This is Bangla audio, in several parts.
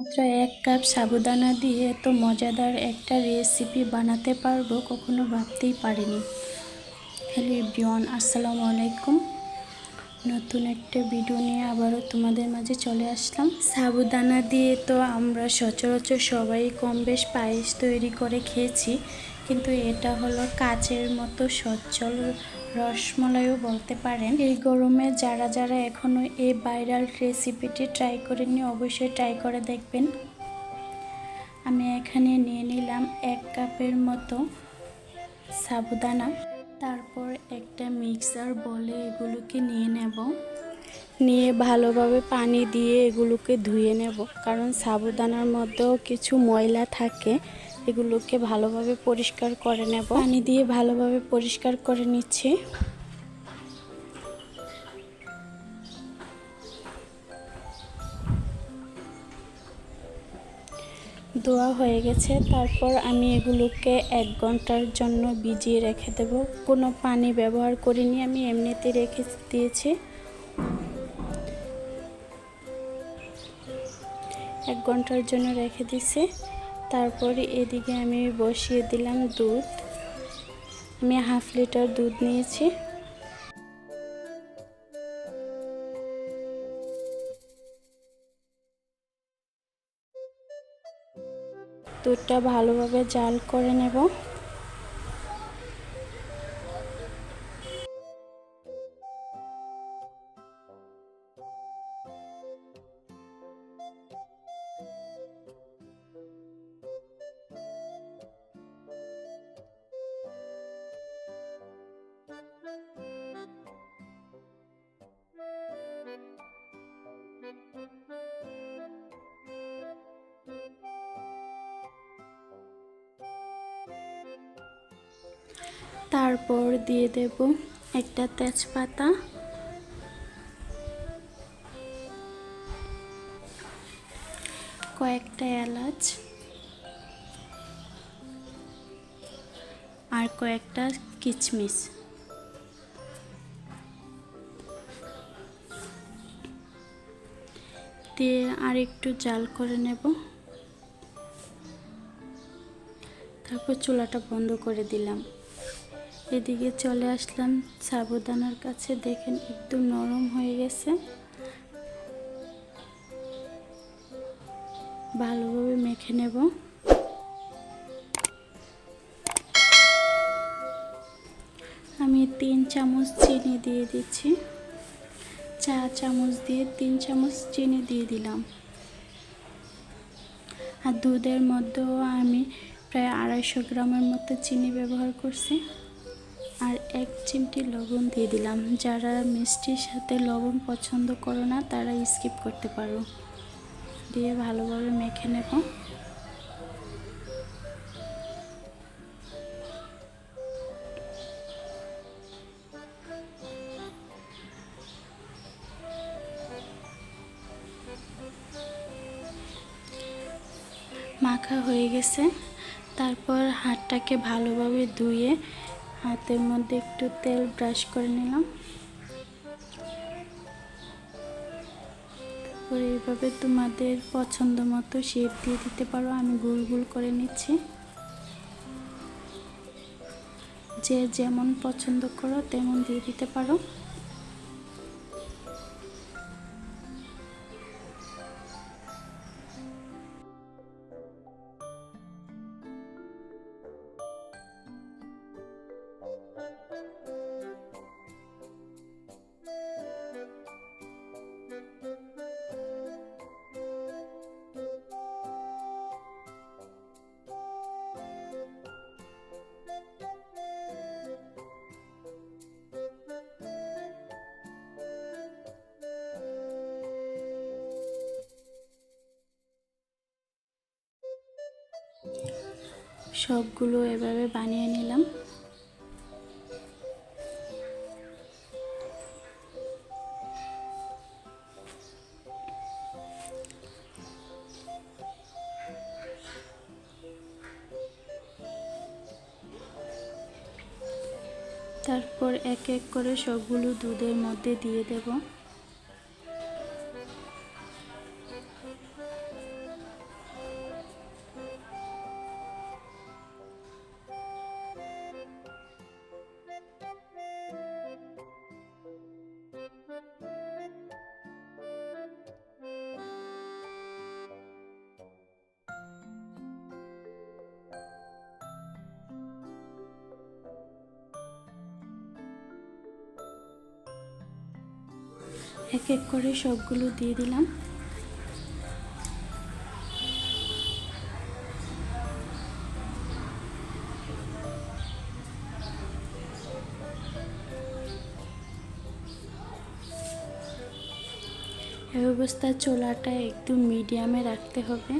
মাত্র এক কাপ সাবুদানা দিয়ে এত মজাদার একটা রেসিপি বানাতে পারব কখনো ভাবতেই পারিনি। হ্যালো এভরিওয়ান, আসসালামু আলাইকুম। নতুন একটা ভিডিও নিয়ে আবারও তোমাদের মাঝে চলে আসলাম। সাবুদানা দিয়ে তো আমরা সচরাচর সবাই কম বেশ পায়েস তৈরি করে খেয়েছি, কিন্তু এটা হলো কাচের মতো সচ্ছল রসমলাইও বলতে পারেন। এই গরমে যারা যারা এখনও এই ভাইরাল রেসিপিটি ট্রাই করেনি অবশ্যই ট্রাই করে দেখবেন। আমি এখানে নিয়ে নিলাম এক কাপের মতো সাবুদানা। তারপর একটা মিক্সার বলে এগুলোকে নিয়ে নেব। নিয়ে ভালোভাবে পানি দিয়ে এগুলোকে ধুয়ে নেব। কারণ সাবুদানার মধ্যেও কিছু ময়লা থাকে। এগুলোকে ভালোভাবে পরিষ্কার করে নেব। পানি দিয়ে ভালোভাবে পরিষ্কার করে নিচ্ছি। দোয়া হয়ে গেছে। তারপর আমি এগুলোকে এক ঘণ্টার জন্য ভিজিয়ে রেখে দেব। কোনো পানি ব্যবহার করিনি, আমি এমনিতে রেখে দিয়েছি। এক ঘণ্টার জন্য রেখে দিছি তারপরে এদিকে আমি বসিয়ে দিলাম দুধ। আমি হাফ লিটার দুধ নিয়েছি। দুধটা ভালোভাবে জাল করে নেব। তারপর দিয়ে দেব একটা তেজপাতা। কয়েকটা এলাচ। আর কয়েকটা কিচমিচ। দিয়ে আর একটু জাল করে নেব। তারপর চুলাটা বন্ধ করে দিলাম। এদিকে চলে আসলাম সাবুদানার কাছে। দেখেন, একটু নরম হয়ে গেছে। ভালোভাবে মেখে নেব। আমি তিন চামচ চিনি দিয়ে দিচ্ছি। চা চামচ দিয়ে তিন চামচ চিনি দিয়ে দিলাম। আর দুধের মধ্যেও আমি প্রায় আড়াইশো গ্রামের মতো চিনি ব্যবহার করছি। আর এক চিমটি লবণ দিয়ে দিলাম। যারা মিষ্টির সাথে লবণ পছন্দ করো না, তারা স্কিপ করতে পারো। দিয়ে ভালোভাবে মেখে নেব। মাখা হয়ে গেছে। তারপর হাতটাকে ভালোভাবে ধুয়ে হাতের মধ্যে একটু তেল ব্রাশ করে নিলাম। তারপরে এইভাবে তোমাদের পছন্দ মতো শেপ দিয়ে দিতে পারো। আমি গোল গোল করে নিচ্ছি। যে যেমন পছন্দ করো, তেমন দিয়ে দিতে পারো। সবগুলো এভাবে বানিয়ে নিলাম। তারপর এক এক করে সবগুলো দুধের মধ্যে দিয়ে দেব। এক এক করে সবগুলো দিয়ে দিলাম। এই অবস্থায় চোলাটা একটু মিডিয়ামে রাখতে হবে।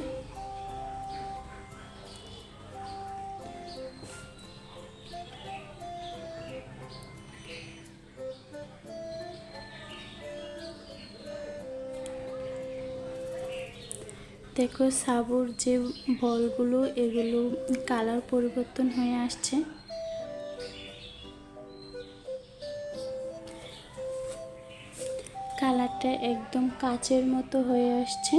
দেখো সাবুর যে বলগুলো, এগুলো কালার পরিবর্তন হয়ে আসছে। কালারটা একদম কাচের মতো হয়ে আসছে।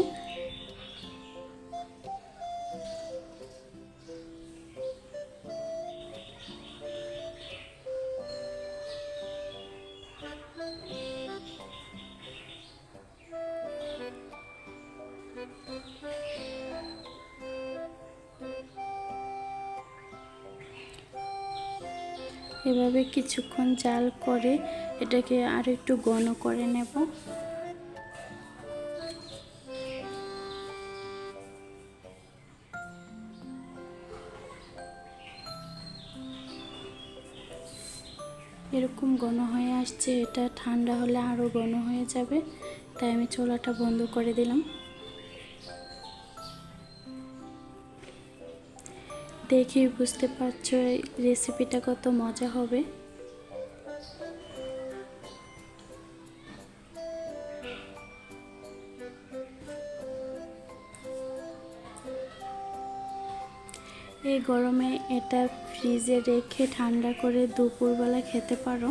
এভাবে কিছুক্ষণ জাল করে এটাকে আর একটু ঘন করে নেব। এরকম ঘন হয়ে আসছে, এটা ঠান্ডা হলে আরও ঘন হয়ে যাবে, তাই আমি চোলাটা বন্ধ করে দিলাম। দেখেই বুঝতে পারছ রেসিপিটা কত মজা হবে। এই গরমে এটা ফ্রিজে রেখে ঠান্ডা করে দুপুরবেলা খেতে পারো।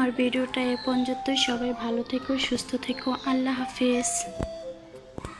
আমার ভিডিওটা এ পর্যন্ত সবাই ভালো থেকো সুস্থ থেকো। আল্লাহ হাফিজ।